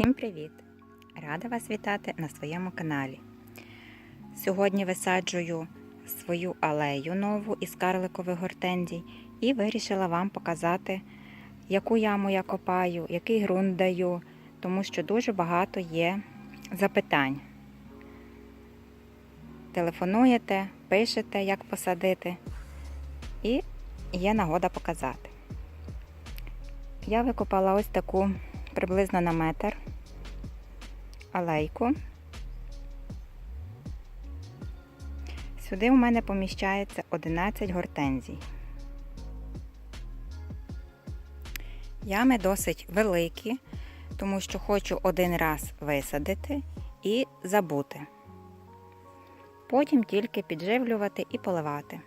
Всім привіт! Рада вас вітати на своєму каналі. Сьогодні висаджую свою алею нову із карликових гортензій і вирішила вам показати, яку яму я копаю, який ґрунт даю, тому що дуже багато є запитань. Телефонуєте, пишете, як посадити, і є нагода показати. Я викопала ось таку приблизно на метр алейку. Сюди у мене поміщається 11 гортензій. Ями досить великі, тому що хочу один раз висадити і забути. Потім тільки підживлювати і поливати.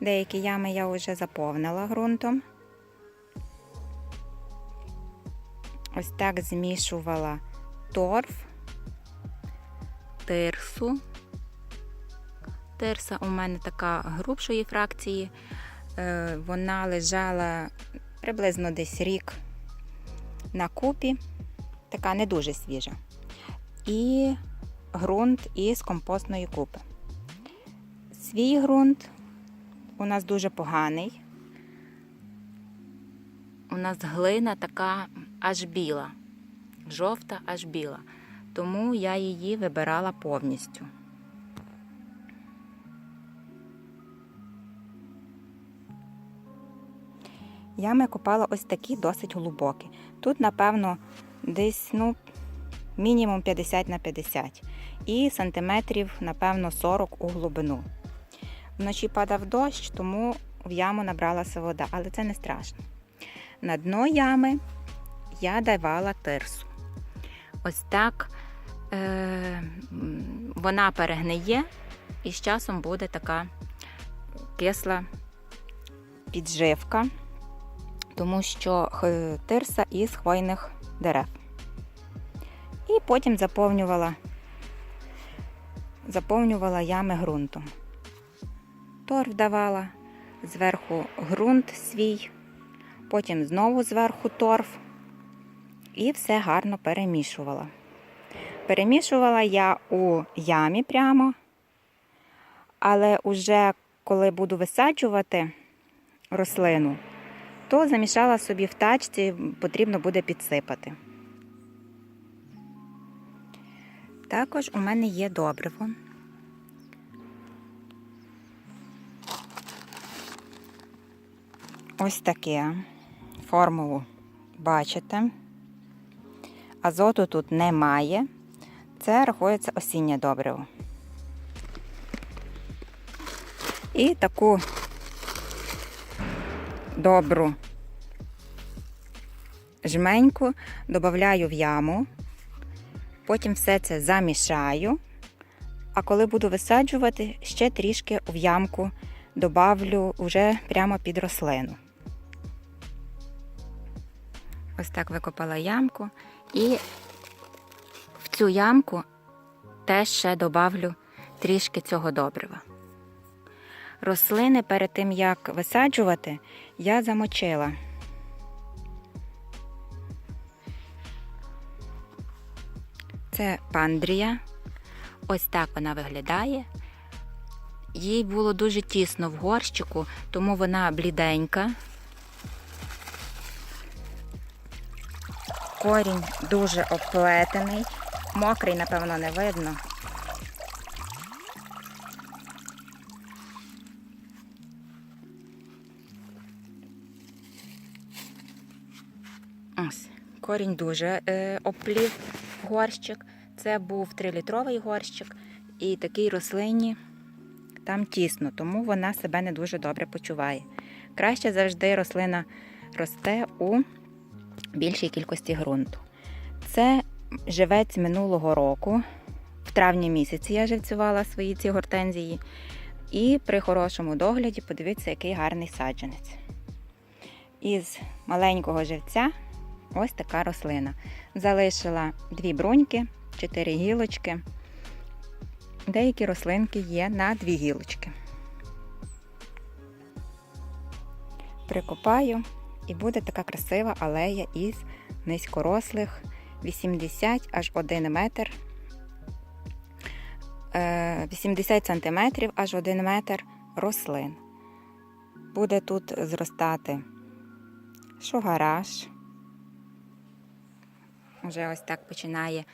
Деякі ями я вже заповнила ґрунтом. Ось так змішувала торф, тирсу. Тирса у мене така грубшої фракції. Е, Вона лежала приблизно десь рік на купі, така не дуже свіжа. І ґрунт із компостної купи. Свій ґрунт у нас дуже поганий. У нас глина така аж біла, жовта аж біла. Тому я її вибирала повністю. Ями копала ось такі досить глибокі. Тут, напевно, десь ну, мінімум 50 на 50 і сантиметрів, напевно, 40 у глибину. Вночі падав дощ, тому в яму набралася вода, але це не страшно. На дно ями я давала тирсу. Ось так е, вона перегниє і з часом буде така кисла підживка, тому що тирса із хвойних дерев. І потім заповнювала, заповнювала ями ґрунтом. Торф давала, зверху ґрунт свій, потім знову зверху торф і все гарно перемішувала. Перемішувала я у ямі прямо, але уже коли буду висаджувати рослину, то замішала собі в тачці, потрібно буде підсипати. Також у мене є добриво. Ось таке формулу бачите. Азоту тут немає. Це рахується осіннє добриво. І таку добру жменьку додаю в яму, потім все це замішаю, а коли буду висаджувати, ще трішки в ямку добавлю вже прямо під рослину. Ось так викопала ямку і в цю ямку теж ще добавлю трішки цього добрива. Рослини перед тим, як висаджувати, я замочила. Це пандрія. Ось так вона виглядає. Їй було дуже тісно в горщику, тому вона бліденька. Корінь дуже оплетений, мокрий, напевно, не видно. Ось, корінь дуже е, оплів горщик. Це був 3-літровий горщик, і такий рослині там тісно, тому вона себе не дуже добре почуває. Краще завжди рослина росте у більшій кількості ґрунту. Це живець минулого року. В травні місяці я живцювала свої ці гортензії. І при хорошому догляді подивіться, який гарний саджанець. Із маленького живця ось така рослина. Залишила дві бруньки, чотири гілочки. Деякі рослинки є на дві гілочки. Прикопаю І буде така красива алея із низькорослих 80 аж 1 метр. е, 80 сантиметрів аж 1 метр рослин. Буде тут зростати шугараж. Вже ось так починає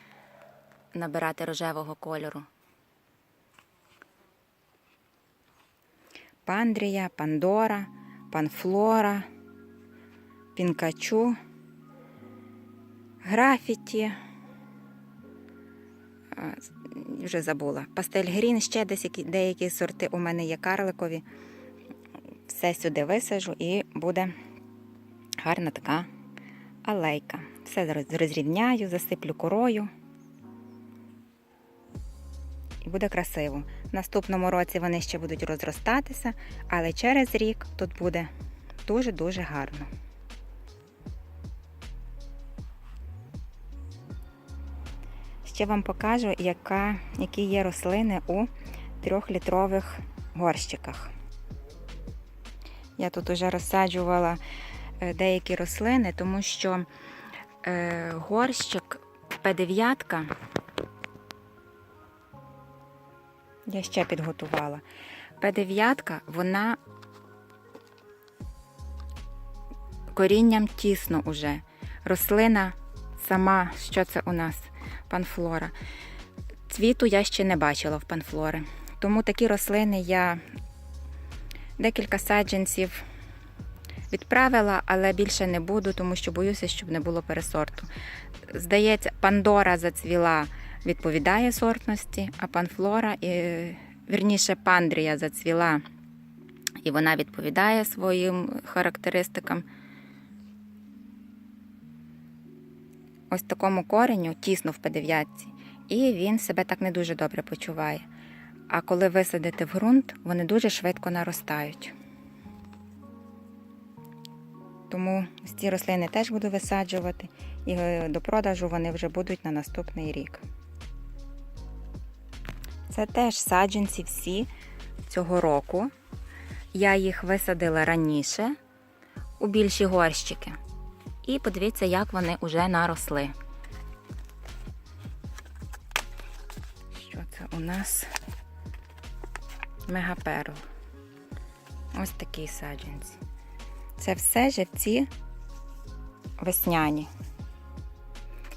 набирати рожевого кольору. Пандрія, Пандора, Панфлора, Пінкачу, графіті. Вже забула. Пастель грін, ще десь деякі сорти у мене є карликові. Все сюди висажу і буде гарна така алейка. Все роз- розрівняю, засиплю корою. І буде красиво. В наступному році вони ще будуть розростатися, але через рік тут буде дуже-дуже гарно. Ще вам покажу, яка, які є рослини у трьохлітрових горщиках. Я тут уже розсаджувала е, деякі рослини, тому що е, горщик П9 я ще підготувала. П9 вона корінням тісно уже. Рослина сама, що це у нас? Панфлора. Цвіту я ще не бачила в панфлори. Тому такі рослини я декілька саджанців відправила, але більше не буду, тому що боюся, щоб не було пересорту. Здається, Пандора зацвіла, відповідає сортності, а панфлора, і, вірніше, пандрія зацвіла, і вона відповідає своїм характеристикам. Ось такому кореню тісно в П9, і він себе так не дуже добре почуває. А коли висадити в ґрунт, вони дуже швидко наростають. Тому ці рослини теж буду висаджувати, і е, до продажу вони вже будуть на наступний рік. Це теж саджанці всі цього року. Я їх висадила раніше у більші горщики. І подивіться, як вони вже наросли. Що це у нас? Мегаперл. Ось такі саджанці. Це все живці весняні.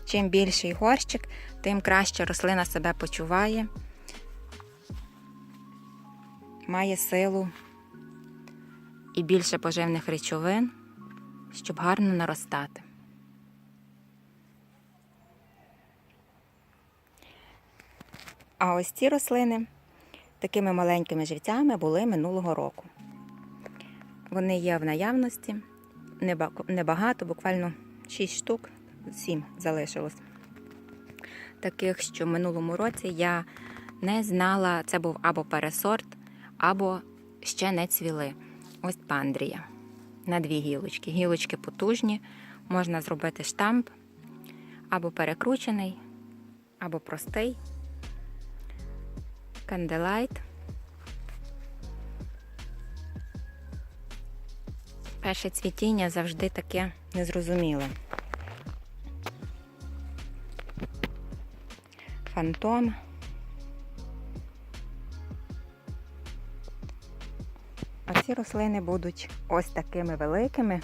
Чим більший горщик, тим краще рослина себе почуває, має силу і більше поживних речовин, щоб гарно наростати. А ось ці рослини такими маленькими живцями були минулого року. Вони є в наявності, небагато, буквально 6 штук, 7 залишилось. Таких, що в минулому році я не знала, це був або пересорт, або ще не цвіли. Ось пандрія на дві гілочки. Гілочки потужні, можна зробити штамп або перекручений, або простий. Канделайт. Перше цвітіння завжди таке незрозуміле. Фантом. Ці рослини будуть ось такими великими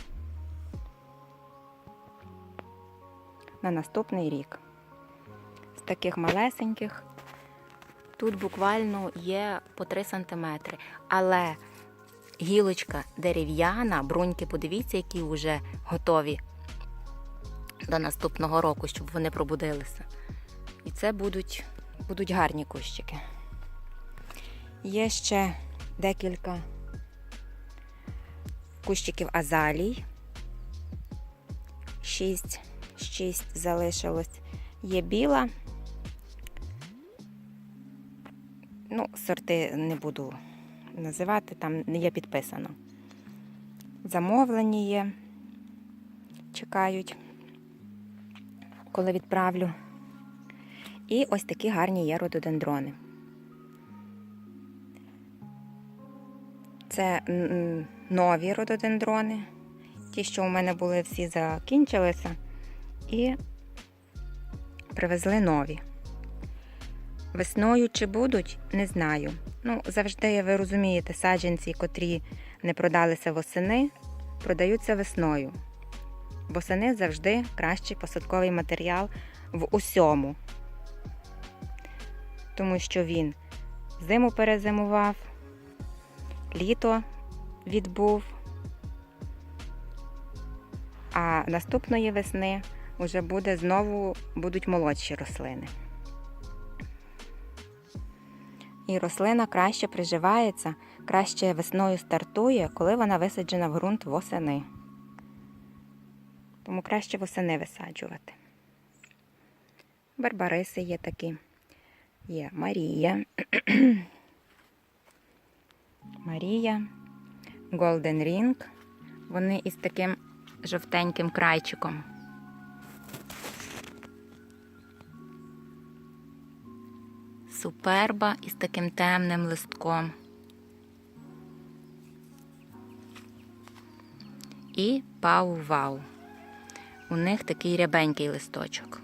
на наступний рік. З таких малесеньких тут буквально є по 3 см. Але гілочка дерев'яна, бруньки, подивіться, які вже готові до наступного року, щоб вони пробудилися. І це будуть, будуть гарні кущики. Є ще декілька кущиків азалій. Шість, шість залишилось. Є біла. Ну, сорти не буду називати, там не є підписано. Замовлені є, чекають, коли відправлю. І ось такі гарні є рододендрони. Це нові рододендрони. Ті, що у мене були, всі закінчилися і привезли нові. Весною чи будуть, не знаю. Ну, завжди, ви розумієте, саджанці, котрі не продалися восени, продаються весною. Восени завжди кращий посадковий матеріал в усьому. Тому що він зиму перезимував, літо відбув, а наступної весни вже буде знову будуть молодші рослини. І рослина краще приживається, краще весною стартує, коли вона висаджена в ґрунт восени. Тому краще восени висаджувати. Барбариси є такі. Є Марія. Марія, Golden Ring. Вони із таким жовтеньким крайчиком. Суперба із таким темним листком. І пау-вау. У них такий рябенький листочок.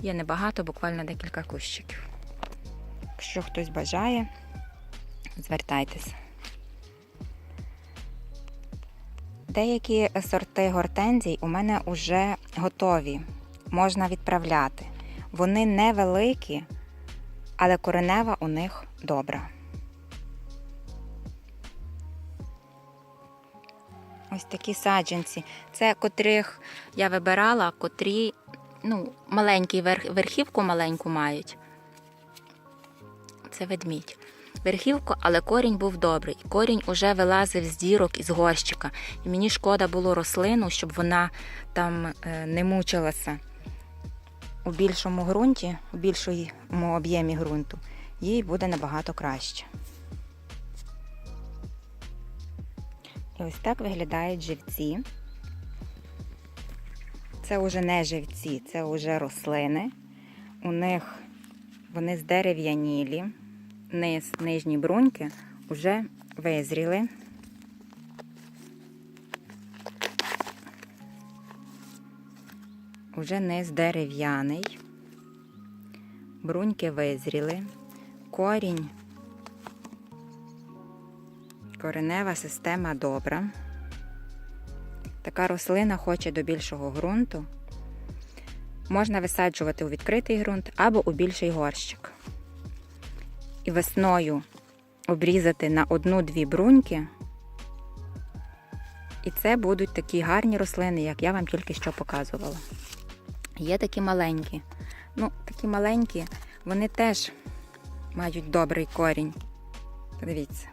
Є небагато, буквально декілька кущиків. Якщо хтось бажає, звертайтеся. Деякі сорти гортензій у мене вже готові, можна відправляти. Вони невеликі, але коренева у них добра. Ось такі саджанці. Це котрих я вибирала, котрі ну, маленький верх, верхівку маленьку мають. Це ведмідь. Верхівку, але корінь був добрий. Корінь уже вилазив з дірок із горщика. І мені шкода було рослину, щоб вона там е, не мучилася у більшому ґрунті, у більшому об'ємі ґрунту. Їй буде набагато краще. І ось так виглядають живці. Це вже не живці, це вже рослини. У них вони здерев'янілі, низ, нижні бруньки вже визріли. Уже низ дерев'яний, бруньки визріли, корінь, коренева система добра. Така рослина хоче до більшого ґрунту. Можна висаджувати у відкритий ґрунт або у більший горщик. І весною обрізати на одну-дві бруньки. І це будуть такі гарні рослини, як я вам тільки що показувала. Є такі маленькі. Ну, такі маленькі, вони теж мають добрий корінь. Подивіться.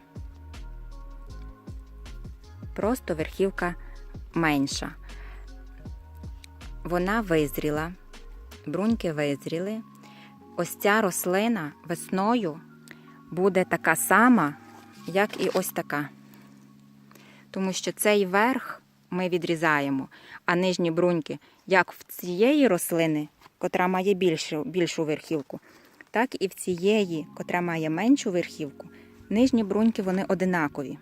Просто верхівка менша. Вона визріла, бруньки визріли. Ось ця рослина весною буде така сама, як і ось така. Тому що цей верх ми відрізаємо, а нижні бруньки, як в цієї рослини, котра має більшу, більшу верхівку, так і в цієї, котра має меншу верхівку, нижні бруньки вони одинакові.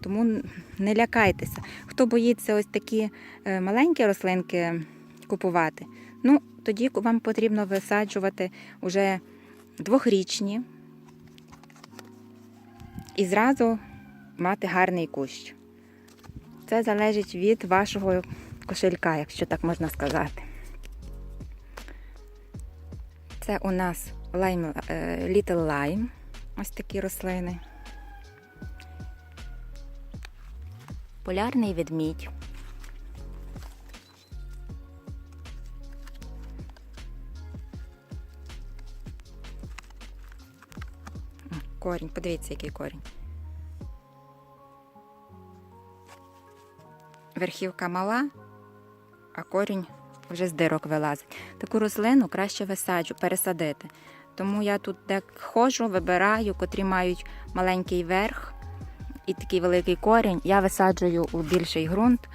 Тому не лякайтеся. Хто боїться ось такі е, маленькі рослинки купувати, ну тоді вам потрібно висаджувати вже двохрічні і зразу мати гарний кущ. Це залежить від вашого кошелька, якщо так можна сказати. Це у нас лайм, е, Little Lime, ось такі рослини. Полярний ведмідь. Корінь, подивіться, який корінь. Верхівка мала, а корінь вже з дирок вилазить. Таку рослину краще висаджу, пересадити. Тому я тут де ходжу, вибираю, котрі мають маленький верх і такий великий корінь. Я висаджую у більший ґрунт,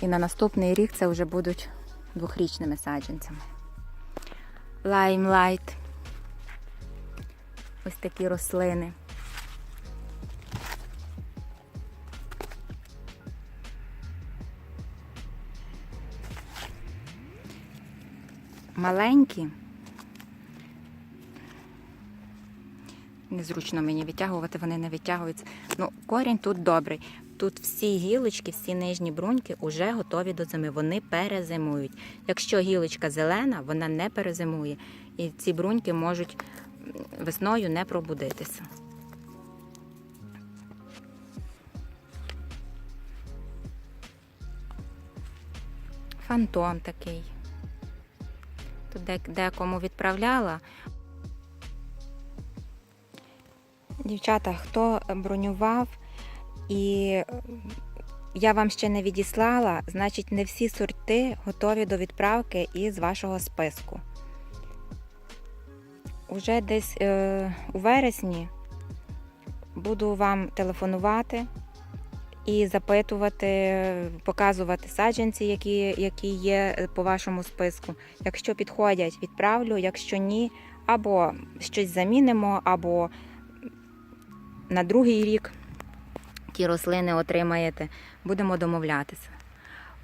і на наступний рік це вже будуть двохрічними саджанцями. Лаймлайт ось такі рослини. Маленькі. Незручно мені витягувати, вони не витягуються. Ну, корінь тут добрий. Тут всі гілочки, всі нижні бруньки вже готові до зими. Вони перезимують. Якщо гілочка зелена, вона не перезимує. І ці бруньки можуть весною не пробудитися. Фантом такий. Тут декому відправляла. Дівчата, хто бронював і я вам ще не відіслала, значить не всі сорти готові до відправки із вашого списку. Уже десь е, у вересні буду вам телефонувати і запитувати, показувати саджанці, які, які є по вашому списку. Якщо підходять, відправлю, якщо ні, або щось замінимо, або на другий рік ті рослини отримаєте, будемо домовлятися.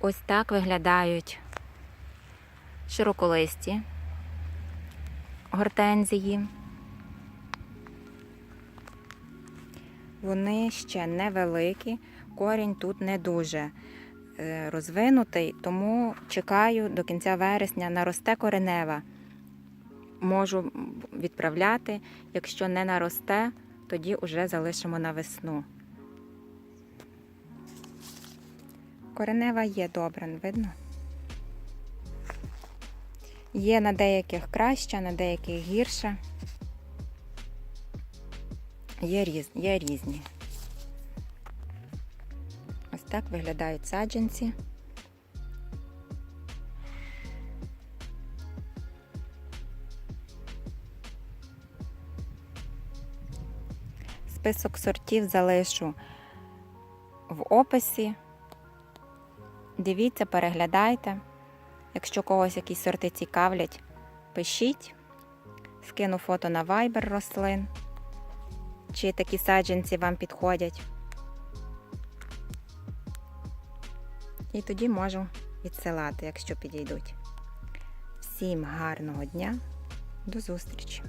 Ось так виглядають широколисті гортензії. Вони ще невеликі, корінь тут не дуже е, розвинутий, тому чекаю до кінця вересня наросте коренева. Можу відправляти. Якщо не наросте, тоді вже залишимо на весну. Коренева є добра, видно? Є на деяких краща, на деяких гірша. Є, різ, є різні. Ось так виглядають саджанці. Список сортів залишу в описі. Дивіться, переглядайте. Якщо когось якісь сорти цікавлять, пишіть. Скину фото на Viber рослин. Чи такі саджанці вам підходять. І тоді можу відсилати, якщо підійдуть. Всім гарного дня, до зустрічі!